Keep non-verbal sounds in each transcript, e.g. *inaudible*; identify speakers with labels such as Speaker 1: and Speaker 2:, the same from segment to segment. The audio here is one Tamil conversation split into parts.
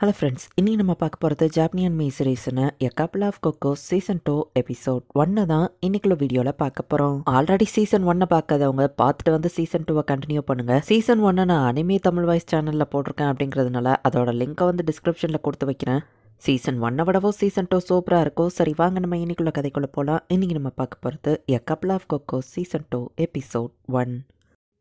Speaker 1: ஹலோ ஃப்ரெண்ட்ஸ் இன்றைக்கி நம்ம பார்க்க போகிறது ஜாப்னியன் me சீரீஸ்னு a couple of cuckoo season two episode ஒன்று தான் இன்னைக்குள்ள வீடியோவில் பார்க்க போகிறோம் ஆல்ரெடி சீசன் ஒன்னை பார்க்காதவங்க பார்த்துட்டு வந்து சீசன் டூவை கண்டினியூ பண்ணுங்க. சீசன் ஒன்னை நான் அனிமே தமிழ் வாய்ஸ் சேனலில் போட்டிருக்கேன் அப்படிங்கிறதுனால அதோட லிங்கை வந்து டிஸ்கிரிப்ஷனில் கொடுத்து வைக்கிறேன். சீசன் ஒன்னை விடவோ சீசன் டூ சூப்பராக இருக்கும். சரி வாங்க நம்ம இன்னைக்குள்ள கதைக்குள்ளே போகலாம் இன்றைக்கி நம்ம பார்க்க போகிறது a couple of cuckoo season two episode one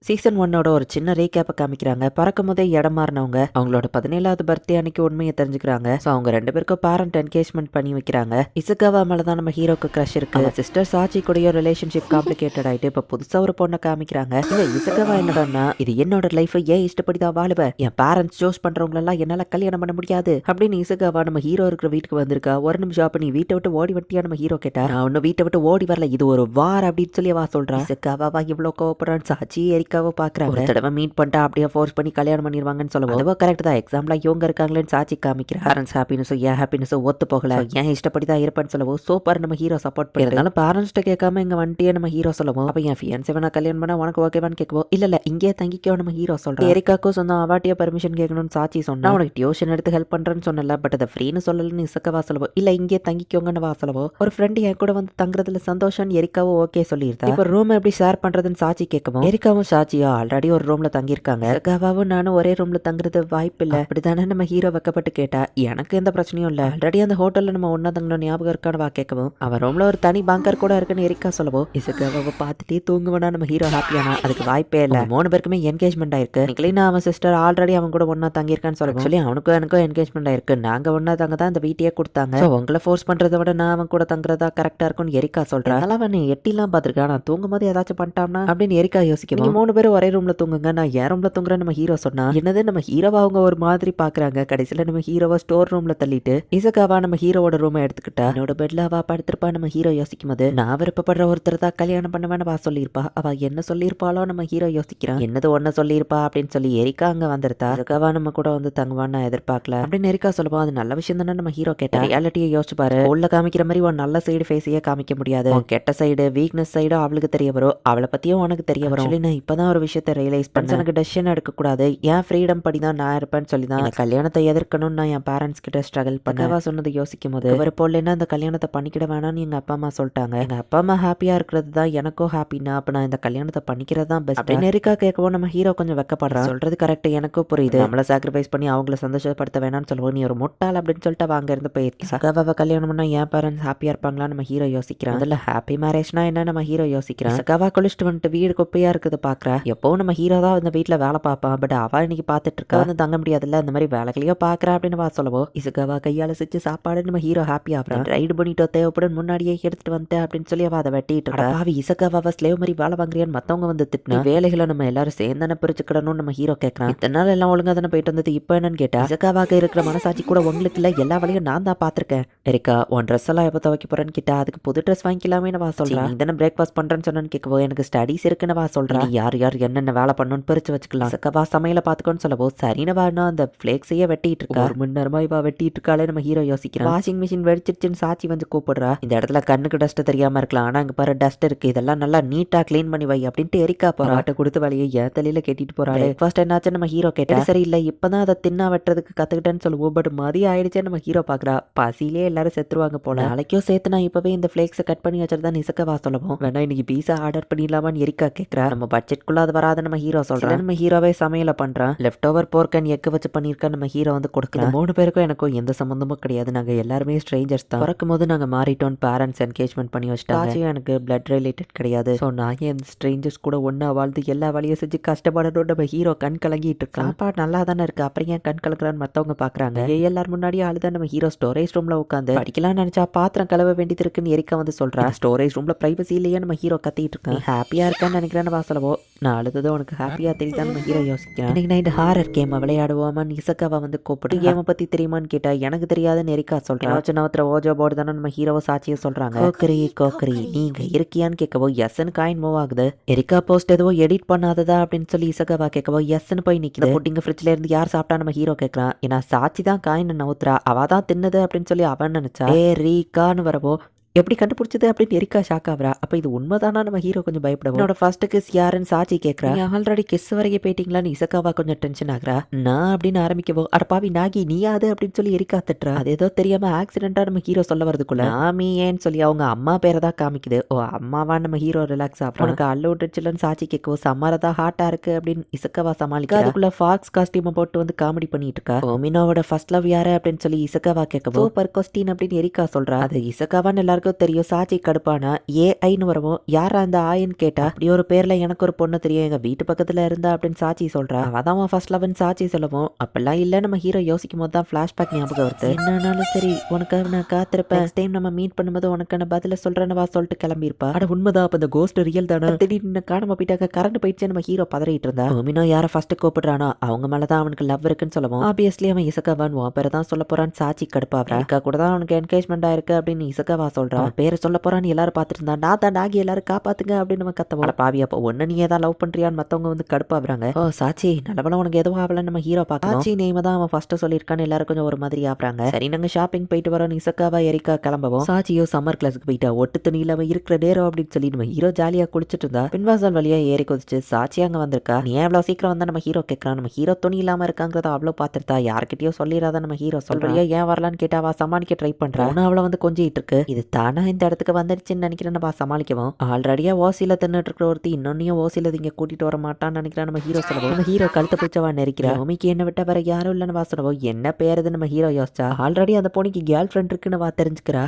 Speaker 1: season ஒன்னோட ஒரு சின்ன ரீகேப்பை காமிக்கிறாங்க. பறக்கும் போதே இடம் மாறினவங்க அவங்களோட பதினேழாவது பர்த்டே அன்னைக்கு உண்மையை தெரிஞ்சுக்கிறாங்க. ஸோ அவங்க ரெண்டு பேருக்கும் பேரண்ட் என்கேஜ்மெண்ட் பண்ணி வைக்கிறாங்க. இசுகாவா மேல தான் நம்ம ஹீரோக்கு க்ரஷ் இருக்கு. சிஸ்டர் சாச்சி கூடயோ ரிலேஷன்ஷிப் காம்ப்ளிகேட்டட் ஆயிட்டு இப்போ புதுசா ஒரு பொண்ணை காமிக்கிறாங்க. இல்ல இசுகாவா என்னடான்னா இது என்னோட லைஃப் ஏன் இஷ்டப்படி தான் வாழுவேன் என் பேரண்ட்ஸ் சூஸ் பண்றவங்களெல்லாம் என்னால கல்யாணம் பண்ண முடியாது. அப்படின்னு இசுகாவா நம்ம ஹீரோ இருக்கிற வீட்டுக்கு வந்திருக்கா. ஒரு நிமிஷம் அப்ப நீ வீட்டை விட்டு ஓடி வட்டியா நம்ம ஹீரோ கேட்டா? நான் ஒன்னும் வீட்டை விட்டு ஓடி வரல. இது ஒரு வார் அப்படின்னு சொல்லி வா சொல்றா. இசுகாவா இவ்வளவு கோவப்படுறான்னு சாச்சி எரிக்காவோ பாக்குறாங்க ஒரு தடவை மீட் பண்ணிட்டா அப்படியே ஃபோர்ஸ் பண்ணி கல்யாணம் பண்ணிடுவாங்கன்னு சொல்லுவோம். அதுவோ கரெக்ட் தான். எக்ஸாம்ல இவங்க இருக்காங்களேன்னு சாச்சி காமிக்கிறா. பேரண்ட்ஸ் ஹாப்பினஸும் ஏன் ஹாப்பினஸும் ஒத்து போகல. ஏன் இஷ்டப்படி தான் இருப்பேன்னு சொல்லவும். சூப்பர் நம்ம ஹீரோ சப்போர்ட் பண்ணி பேரண்ட்ஸ்ட்ட கேட்காம இங்க வந்துட்டே நம்ம ஹீரோ சொல்லுவோம். அப்ப என் ஃபியன்ஸ் வேணா கல்யாணம் பண்ணா உனக்கு ஓகேவான்னு கேட்குவோம் இல்ல இல்ல இங்கே தங்கிக்கோ நம்ம ஹீரோ சொல்றோம் எரிக்காக்கும் சொந்தம் அவாட்டியா பர்மிஷன் கேட்கணும்னு சாச்சி சொன்னா. உனக்கு டியூஷன் எடுத்து ஹெல்ப் பண்றேன்னு சொன்னல பட் அதை ஃப்ரீன்னு சொல்லலன்னு இசக்கவா சொல்லவோ. இல்ல இங்கே தங்கிக்கோங்கன்னு வா சொல்லவோ. ஒரு ஃப்ரெண்டு என் கூட வந்து தங்குறதுல சந்தோஷம் எரிக்காவும் ஓகே சொல்லியிருந்தா இப்போ ரூம் எப்படி ஷேர் பண்றதுன்னு சாச்சி கேட்கவும் எரிக்காவும் சாச்சியா ஆல்ரெடி ஒரு ரூம்ல தங்கியிருக்காங்க. கவாவும் நானும் ஒரே ரூம்ல தங்குறது வாய்ப்பு இல்ல அப்படிதானே நம்ம ஹீரோ வைக்கப்பட்டு கேட்டா? எனக்கு எந்த பிரச்சனையும் இல்ல. ஆல்ரெடி அந்த ஹோட்டல்ல நம்ம ஒன்னா தங்கணும் ஞாபகம் இருக்கான்னு வா கேட்கவும் அவன் ரூம்ல ஒரு தனி பாங்கர் கூட இருக்குன்னு எரிக்கா சொல்லவும் இசுக்காவை பார்த்துட்டே தூங்குவனா நம்ம ஹீரோ ஹாப்பியானா அதுக்கு வாய்ப்பே இல்ல. மூணு பேருக்குமே என்கேஜ்மெண்ட் ஆயிருக்கு. நிக்கலினா அவன் சிஸ்டர் ஆல்ரெடி அவன் கூட ஒன்னா தங்கியிருக்கான்னு சொல்ல சொல்லி அவனுக்கும் எனக்கும் என்கேஜ்மெண்ட் ஆயிருக்கு. நாங்க ஒன்னா தங்க தான் இந்த வீட்டையே கொடுத்தாங்க. உங்களை ஃபோர்ஸ் பண்றதை விட நான் அவன் கூட தங்குறதா கரெக்டா இருக்கும்னு எரிக்கா சொல்றேன் அதனால அவன் எட்டிலாம் பாத்திருக்கான் நான் தூங்கும் போது ஏதாச்சும் பண்ணிட்டான்னா? அப்படின்னு எரிக்கா யோசிக்கும் நீங்க மூணு பேரும் ஒரே ரூம்ல தூங்குங்க. நான் என் ரூம்ல தூங்குறேன் நம்ம ஹீரோ சொன்னா என்னது நம்ம ஹீரோவா அவங்க ஒரு மாதிரி பாக்குறாங்க. கடைசியில நம்ம ஹீரோவை ஸ்டோர் ரூம்ல தள்ளிட்டு இசகாவா நம்ம ஹீரோவோட ரூமை எடுத்துக்கிட்டா என்னோட பெட்ல அவ படுத்திருப்பா நம்ம ஹீரோ யோசிக்கும் போது நான் விருப்பப்படுற ஒருத்தர் தான் கல்யாணம் பண்ணுவேன்னு வா சொல்லியிருப்பா. அவ என்ன சொல்லியிருப்பாளோ நம்ம ஹீரோ யோசிக்கிறான் என்னது ஒன்ன சொல்லியிருப்பா அப்படின்னு சொல்லி எரிக்கா அங்க வந்திருந்தா இசகாவா நம்ம கூட வந்து தங்குவான்னு நான் எதிர்பார்க்கல. அப்படின்னு எரிக்கா சொல்லுவோம் அது நல்ல விஷயம் தானே நம்ம ஹீரோ கேட்டா. ரியாலிட்டியை யோசிச்சு பாரு. உள்ள காமிக்கிற மாதிரி ஒரு நல்ல சைடு ஃபேஸையே காமிக்க முடியாது. கெட்ட சைடு வீக்னஸ் சைடு அவளுக்கு தெரிய வரும். அவளை பத்தியும் உனக்கு தெரிய வரும். Actually, இப்பதான் ஒரு விஷயத்தை ரியலைஸ் பண்ண எனக்கு டெசிஷன் எடுக்க கூடாது என் ஃப்ரீடம் படி தான் நான் இருப்பேன்னு சொல்லி தான் கல்யாணத்தை எதிர்க்கணும்னு நான் என் பேரண்ட்ஸ் கிட்ட ஸ்ட்ரகிள் பண்ணவா சொன்னது யோசிக்கும் போது இவர் போலன்னா அந்த கல்யாணத்தை பண்ணிக்கிட வேணாம்னு எங்க அப்பா அம்மா சொல்லிட்டாங்க. எங்க அப்பா அம்மா ஹாப்பியா இருக்கிறது தான் எனக்கும் ஹாப்பினா அப்ப நான் இந்த கல்யாணத்தை பண்ணிக்கிறது தான் பெஸ்ட் எரிக்கா கேட்கவும் நம்ம ஹீரோ கொஞ்சம் வெக்கப்படுறான். சொல்றது கரெக்ட் எனக்கும் புரியுது. நம்மள சாக்ரிஃபைஸ் பண்ணி அவங்கள சந்தோஷப்படுத்த வேணாம்னு சொல்லுவோம் நீ ஒரு முட்டாள் அப்படின்னு சொல்லிட்டு அவங்க இருந்து போயிருக்கு. சகாவாவை கல்யாணம் பண்ணா என் பேரண்ட்ஸ் ஹாப்பியா இருப்பாங்களா நம்ம ஹீரோ யோசிக்கிறான். அதுல ஹாப்பி மேரேஜ்னா என்ன நம்ம ஹீரோ யோசிக்கிறான்? சகாவா குளிச்சுட்டு வந்துட்டு வீடு குப்பையா இருக்குது பாக்குறா எப்பவும் நம்ம ஹீரோ தான் இந்த வீட்டுல வேலை பார்ப்பான். பட் அவ இன்னைக்கு பார்த்துட்டு இருக்கா வந்து தங்க முடியாதுல்ல? இந்த மாதிரி வேலைகளையோ பாக்குறா அப்படின்னு வா சொல்லவோ. இசுகாவா கையால செஞ்சு சாப்பாடு நம்ம ஹீரோ ஹாப்பி ஆகிறான் ரைடு பண்ணிட்டோ தேவைப்படும் முன்னாடியே எடுத்துட்டு வந்துட்டேன் அப்படின்னு சொல்லி அவ அதை வெட்டிட்டு இருக்கா. பாவி இசகாவாவை ஸ்லேவ் மாதிரி வேலை வாங்குறியான்னு மத்தவங்க வந்து திட்டினா? வேலைகளை நம்ம எல்லாரும் சேர்ந்தானே பிரிச்சுக்கிடணும்னு நம்ம ஹீரோ கேட்கறான் இத்தனை நாள் எல்லாம் ஒழுங்கா தானே போயிட்டு வந்தது இப்போ என்னன்னு கேட்டா? இசகாவாக இருக்கிற மனசாட்சி கூட உங்களுக்கு இல்ல எல்லா வேலையும் நான் தான் பாத்திருக்கேன் எரிக்கா உன் ட்ரெஸ் எல்லாம் எப்போ துவைக்க போறேன்னு கேட்டா அதுக்கு புது ட்ரெஸ் வாங்கிக்கலாமே வா சொல்றேன் நீ தானே பிரேக்ஃபாஸ்ட் பண்றேன்னு சொன்னு கேட்கவோ எனக்கு ஸ்டடிஸ் இருக்குன்னு வா சொல்றேன் நீ யார் யார் என்னென்ன வேலை பண்ணணும்னு பிரிச்சு வச்சுக்கலாம். இசகாவா சமையல பாத்துக்கோன்னு சொல்லவோ சரின்னு வானா அந்த ஃபிளேக்ஸையே வெட்டிட்டு இருக்கா? ஒரு மணி நேரமா இவ வெட்டிட்டு இருக்காளே நம்ம ஹீரோ யோசிக்கிறான். வாஷிங் மிஷின் வெடிச்சிருச்சுன்னு சாச்சி வந்து கூப்பிடுறா. இந்த இடத்துல கண்ணுக்கு டஸ்ட் தெரியாம இருக்கலாம். ஆனா அங்க பாரு டஸ்ட் இருக்கு. இதெல்லாம் நல்லா நீட்டா க்ளீன் பண்ணி வை அப்படின்ட்டு எரிக்கா போறா. ஆட்ட கொடுத்த வேலையை ஏன் தலையில கட்டிட்டு போறாளே. ஃபர்ஸ்ட் என்னாச்சு நம்ம ஹீரோ கேட்டா? சரி இல்ல இப்பதான் அதை தின்னா வெட்டுறதுக்கு கத்துக்கிட்டேன்னு சொல்லுவோம் பட் மதியம் ஆயிடுச்சே நம்ம ஹீரோ பாக்குறா பசியிலே எல்லாரும் செத்துருவாங்க போல. நாளைக்கும் சேர்த்து நான் இப்பவே இந்த ஃபிளேக்ஸை கட் பண்ணி வச்சிருந்தா நிசக்கவா சொல்லவும். வேணா இன்னைக்கு பீஸா ஆர்டர் பண்ணிடலாமான்னு எரிக்கா கேக்குறா. நம்ம பட்ஜெட்குள்ள அது வராத நம்ம ஹீரோ சொல்றேன். நம்ம ஹீரோவே சமையல பண்றான் left over pork and egg வச்சு பண்ணிருக்க நம்ம ஹீரோ வந்து கொடுக்குறேன் மூணு பேருக்கும் எனக்கும் எந்த சம்பந்தமும் கிடையாது. நாங்க எல்லாருமே ஸ்ட்ரேஞ்சர்ஸ் தான். பிறக்கும் போது நாங்க மாறிட்டோம் பேரண்ட்ஸ் என்கேஜ்மெண்ட் பண்ணி வச்சிட்டாங்க. எனக்கு பிளட் ரிலேட்டட் கிடையாது. ஸோ நான் ஏன் ஸ்ட்ரேஞ்சர்ஸ் கூட ஒண்ணா வாழ்ந்து எல்லா வேலையும் செஞ்சு கஷ்டப்படணும் நம்ம ஹீரோ கண் கலங்கிட்டு இருக்கான். சாப்பாடு நல்லா தானே இருக்கு. அப்புறம் ஏன் கண் கலக்குறான்னு மத்தவங்க பாக்குறாங்க? எல்லாரும் முன்னாடி ஆளுதான் நம்ம ஹீரோ ஸ்டோரேஜ் ரூம்ல உட்காந்து படிக்கலாம்னு நினைச்சா பாத்திரம் கழுவ வேண்டியது இருக்குன்னு எரிக்கா வந்து சொல்றா. ஸ்டோரேஜ் ரூம்ல பிரைவசி இல்லையே நம்ம ஹீரோ கத்திட்டு இருக்கேன். ஹாப்பியா இருக்கான்னு நினைக்கிறேன்னு வாசலவோ நான் அழுதது உனக்கு ஹாப்பியா தெரியுதான் நம்ம *laughs* ஹீரோ யோசிக்கிறேன். இன்னைக்கு நைட் ஹாரர் கேம் விளையாடுவோமான்னு இசக்காவை வந்து கூப்பிட்டு கேமை பத்தி தெரியுமான்னு கேட்டா எனக்கு தெரியாதுன்னு எரிக்கா சொல்றேன் யோசனை நவத்திர ஓஜோ போர்டு தானே நம்ம ஹீரோவை சாட்சியை சொல்றாங்க. கோக்கரி கோக்கரி நீங்க இருக்கியான்னு கேட்கவோ எஸ்ன்னு காயின் மூவ் ஆகுது. எரிக்கா போஸ்ட் எதுவோ எடிட் பண்ணாததா? அப்படின்னு சொல்லி இசக்காவா கேட்கவோ எஸ்ன்னு போய் நிக்குது. புட்டிங்க ஃப்ரிட்ஜ்ல இருந்து யார் சாப்பிட்டா நம்ம ஹீரோ கேட்கறான் ஏன்னா சாட்சி தான் காயின் நவுத்துறா. அவ தான் தின்னது அப்படின்னு சொல்லி அவன் நினைச்சா. ஏ ரீகான்னு வரவோ எப்படி கண்டுபிடிச்சது அப்படின்னு எரிக்கா ஷாக் ஆகுறா? அப்ப இது உண்மைதானா? நம்ம ஹீரோ கொஞ்சம் பயப்படுவோம். என்னோட ஃபர்ஸ்ட் கிஸ் யாருன்னு சாட்சி கேட்கறா ஆல்ரெடி கிஸ் வரைக்கும் போயிட்டீங்களான்னு இசக்காவா கொஞ்சம் டென்ஷன் ஆகுறா? நான் அப்படின்னு ஆரம்பிக்கவோ அட பாவி நாகி நீ அது அப்படின்னு சொல்லி எரிக்கா திட்டுறா. அது ஏதோ தெரியாம ஆக்சிடென்டா நம்ம ஹீரோ சொல்ல வரதுக்குள்ள நாமி ஏன்னு சொல்லி அவங்க அம்மா பேரை தான் காமிக்குது. ஓ அம்மாவா நம்ம ஹீரோ ரிலாக்ஸ் ஆகும் உனக்கு அல்ல விட்டுச்சுலன்னு சாட்சி கேட்கவோ சம்மரதா ஹாட்டா இருக்கு அப்படின்னு இசக்காவா சமாளிக்க அதுக்குள்ள ஃபாக்ஸ் காஸ்டியூமை போட்டு வந்து காமெடி பண்ணிட்டு இருக்கா? ஓமினோவோட ஃபர்ஸ்ட் லவ் யாரு? அப்படின்னு சொல்லி இசக்காவா கேட்கவோ சூப்பர் கொஸ்டின் அப்படின்னு எரிக்கா சொல்றா. அது இசக்காவான்னு எல்லாருக்கும் தெரியும். சாட்சி கடுப்பானா? ஏஐன்னு வருவோம் வரவும் யாரா அந்த ஆயின்னு கேட்டா? அப்படி ஒரு பேர்ல எனக்கு ஒரு பொண்ணு தெரியும். எங்க வீட்டு பக்கத்துல இருந்தா? அப்படின்னு சாட்சி சொல்றா. அதான் ஃபர்ஸ்ட் லவ்னு சாட்சி சொல்லவும் அப்பெல்லாம் இல்ல. நம்ம ஹீரோ யோசிக்கும் போது தான் பிளாஷ்பேக் ஞாபகம் வருது. என்னன்னாலும் சரி உனக்காக நான் காத்திருப்பேன். டைம் நம்ம மீட் பண்ணும்போது உனக்கான பதில சொல்றேன்னு வா சொல்லிட்டு கிளம்பியிருப்பா. அட உண்மைதான். அப்ப இந்த கோஸ்ட் ரியல் தானே? திடீர்னு காணாம போயிட்டாக்க கரண்ட் போயிடுச்சு. நம்ம ஹீரோ பதறிட்டு இருந்தா. ஓமினோ யார ஃபர்ஸ்ட் கூப்பிடுறானோ அவங்க மேலதான் அவனுக்கு லவ் இருக்குன்னு சொல்லுவோம் ஆப்வியஸ்லி அவன் இசக்காவான் உன் பேரை தான் சொல்ல போறான்னு சாட்சி கடுப்பாவா அக்கா கூட தான் அவனுக்கு என்கேஜ்மெண்ட் ஆயிருக்கு அப்படின்னு இசக்காவா சொல்றான் அவன் பேரை சொல்ல போறான்னு எல்லாரும் பார்த்துட்டு இருந்தா நான் தான் நாகி எல்லாரும் காப்பாத்துங்க அப்படின்னு நம்ம கத்தவோட பாவி அப்போ ஒன்னு நீ ஏதாவது லவ் பண்றியான்னு மத்தவங்க வந்து கடுப்பாவுறாங்க. ஓ சாட்சி நல்லவள உனக்கு எதுவும் ஆகலன்னு நம்ம ஹீரோ பார்க்கலாம் சாட்சி நேம தான் அவன் ஃபர்ஸ்ட் சொல்லியிருக்கான்னு எல்லாரும் கொஞ்சம் ஒரு மாதிரி ஆப்புறாங்க சரி நாங்க ஷாப்பிங் போயிட்டு வரோம் இசக்காவா எரிக்கா கிளம்பவும். சாட்சியோ சம்மர் கிளாஸுக்கு போயிட்டா ஒட்டு துணியில அவன் இருக்கிற நேரம் அப்படின்னு சொல்லி நம்ம ஹீரோ ஜாலியா குளிச்சிட்டு இருந்தா பின்வாசல் வழியா ஏறி குதிச்சு சாட்சி அங்க வந்திருக்கா. நீ இவ்வளவு சீக்கிரம் வந்தா நம்ம ஹீரோ கேட்கறான் நம்ம ஹீரோ துணி இல்லாம இருக்காங்கிறத அவ்வளவு பார்த்துருத்தா யார்கிட்டயோ சொல்லிடாத நம்ம ஹீரோ சொல்றியா ஏன் வரலான்னு கேட்டா அவ சமாளிக்க ட்ரை பண்றா. அவளை வந்து கொஞ்சிட்டு இருக்கு. இது தானா இந்த இடத்துக்கு வந்துருச்சுன்னு நினைக்கிறேன். நம்ம சமாளிக்கவும். ஆல்ரெடியா ஓசியில தின்னுட்டு இருக்கிற ஒருத்தி இன்னொன்னையும் ஓசியில இங்க கூட்டிட்டு வர மாட்டான்னு நினைக்கிறேன். நம்ம ஹீரோ சொல்லவும் நம்ம ஹீரோ கழுத்தை பிடிச்சவா நெரிக்கிறா. பூமிக்கு என்ன விட்ட வேற யாரும் இல்லைன்னு வா சொல்லவும் என்ன பேருது நம்ம ஹீரோ யோசிச்சா? ஆல்ரெடி அந்த பொண்ணுக்கு கேர்ள் ஃப்ரெண்ட் இருக்குன்னு வா தெரிஞ்சுக்கிறா.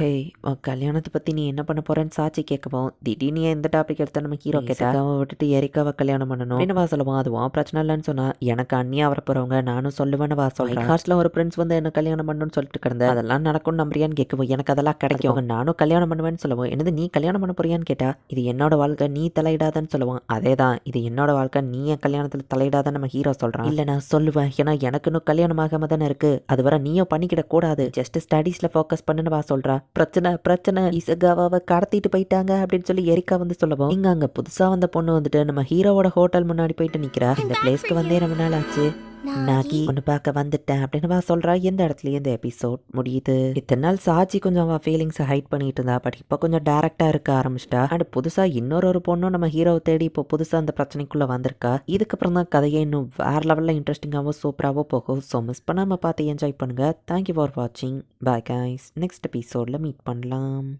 Speaker 1: உன் கல்யாணத்தை பத்தி நீ என்ன பண்ண போறேன்னு சாட்சி கேட்கவும் திடீர்னு இந்த டாபிக் எடுத்த நம்ம ஹீரோ கேட்டா? அவன் விட்டுட்டு எரிக்காவை கல்யாணம் பண்ணணும். என்ன வா சொல்லுவோம் அது உன் பிரச்சனை இல்லைன்னு சொன்னா எனக்கு அண்ணியா வர போறவங்க நானும் சொல்லுவேன்னு வா சொல்றேன் ஹாஸ்ட்ல ஒரு ஃப்ரெண்ட்ஸ் வந்து என்ன கல்யாணம் பண்ணணும்னு சொல்லிட்டு கிடந்தேன் அதெல்லாம் நடக்கும் நம்புறியான்னு கேட்கவும் எனக்கு அதெல்லாம் கிடைக்கும். நானும் கல்யாணம் பண்ணுவேன்னு சொல்லுவோம் என்னது நீ கல்யாணம் பண்ண போறியான்னு கேட்டா இது என்னோட வாழ்க்கை நீ தலையிடாதன்னு சொல்லுவான். அதே தான் இது என்னோட வாழ்க்கை நீ என் கல்யாணத்தில் தலையிடாதன்னு நம்ம ஹீரோ சொல்றான். இல்ல நான் சொல்லுவேன். ஏன்னா எனக்கு இன்னும் கல்யாணம் ஆகாம தானே இருக்கு. அது வர நீயும் பண்ணிக்கிட கூடாது. ஜஸ்ட் ஸ்டடீஸ்ல ஃபோக்கஸ் பண்ணுன்னு வா சொல்றா. பிரச்சனை பிரச்சனை. இசகாவாவை கடத்திட்டு போயிட்டாங்க அப்படின்னு சொல்லி எரிக்கா வந்து சொல்லுவோம் இங்க அங்க புதுசா வந்த பொண்ணு வந்துட்டு நம்ம ஹீரோவோட ஹோட்டல் முன்னாடி போயிட்டு நிக்கிறா. இந்த பிளேஸ்க்கு வந்தே ரொம்ப நாள் ஆச்சு. நாகி. ஒன்று பார்க்க வந்துட்டேன். அப்படின்னு வா சொல்றா. எந்த இடத்துல இந்த எபிசோட் முடியுது? இத்தனை நாள் சாட்சி கொஞ்சம் அவள் ஃபீலிங்ஸை ஹைட் பண்ணிட்டு இருந்தா. பட் இப்போ கொஞ்சம் டேரக்டா இருக்க ஆரம்பிச்சிட்டா. அண்ட் புதுசா இன்னொரு ஒரு பொண்ணும் நம்ம ஹீரோவை தேடி இப்போ புதுசா அந்த பிரச்சனைக்குள்ள வந்திருக்கா. இதுக்கப்புறம் தான் கதையை இன்னும் வேற லெவலில் இன்ட்ரெஸ்டிங்காவோ சூப்பராகவோ போகும் ஸோ மிஸ் பண்ணாம பார்த்து என்ஜாய் பண்ணுங்க. தேங்க்யூ ஃபார் வாட்சிங் பாய் கைஸ் நெக்ஸ்ட் எபிசோட்ல மீட் பண்ணலாம்.